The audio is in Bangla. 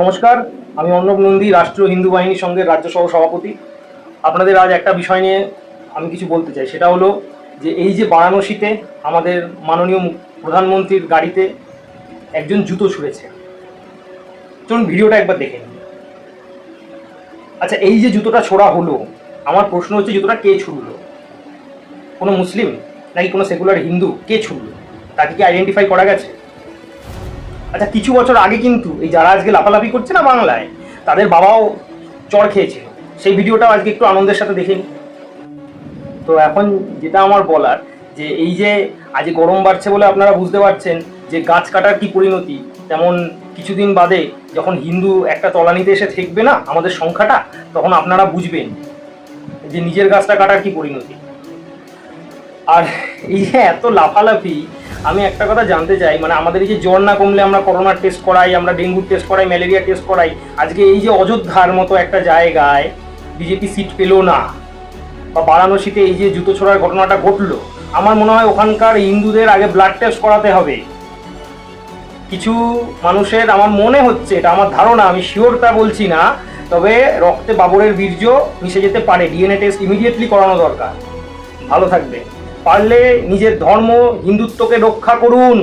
নমস্কার, আমি অর্ণব নন্দী, রাষ্ট্রীয় হিন্দু বাহিনীর সঙ্গে রাজ্য সভাপতি। আপনাদের আজ একটা বিষয় নিয়ে আমি কিছু বলতে চাই। সেটা হলো যে এই যে বারাণসীতে আমাদের মাননীয় প্রধানমন্ত্রীর গাড়িতে একজন জুতো ছুঁড়েছে। চলুন ভিডিওটা একবার দেখে নিন আচ্ছা এই যে জুতোটা ছোড়া হলো, আমার প্রশ্ন হচ্ছে জুতোটা কে ছুড়লো? কোনো মুসলিম নাকি কোনো সেকুলার হিন্দু কে ছুড়লো? তাকে কি আইডেন্টিফাই করা গেছে? আচ্ছা কিছু বছর আগে কিন্তু এই যারা আজকে লাফালাফি করছে না বাংলায়, তাদের বাবাও চড় খেয়েছিল সেই ভিডিওটাও আজকে একটু আনন্দের সাথে দেখে। তো এখন যেটা আমার বলার, যে এই যে আজ গরম বাড়ছে বলে আপনারা বুঝতে পারছেন যে গাছ কাটার কি পরিণতি, তেমন কিছুদিন বাদে যখন হিন্দু একটা তলানিতে এসে ঠেকবে না আমাদের সংখ্যাটা, তখন আপনারা বুঝবেন যে নিজের গাছটা কাটার কি পরিণতি আর এই যে এত লাফালাফি আমি একটা কথা জানতে চাই মানে আমাদের এই যে জ্বর না কমলে আমরা করোনার টেস্ট করাই, আমরা ডেঙ্গুর টেস্ট করাই ম্যালেরিয়া টেস্ট করাই, আজকে এই যে অযোধ্যার মতো একটা জায়গায় বিজেপি সিট পেল না, বা বারাণসীতে এই যে জুতো ছোড়ার ঘটনাটা ঘটলো, আমার মনে হয় ওখানকার হিন্দুদের আগে ব্লাড টেস্ট করাতে হবে। কিছু মানুষের আমার মনে হচ্ছে, এটা আমার ধারণা, আমি শিওরটা বলছি না, তবে রক্তে বাবরের বীর্য মিশে যেতে পারে ডিএনএ টেস্ট ইমিডিয়েটলি করানো দরকার। ভালো থাকবে পারলে নিজের ধর্ম হিন্দুত্বকে রক্ষা করুন।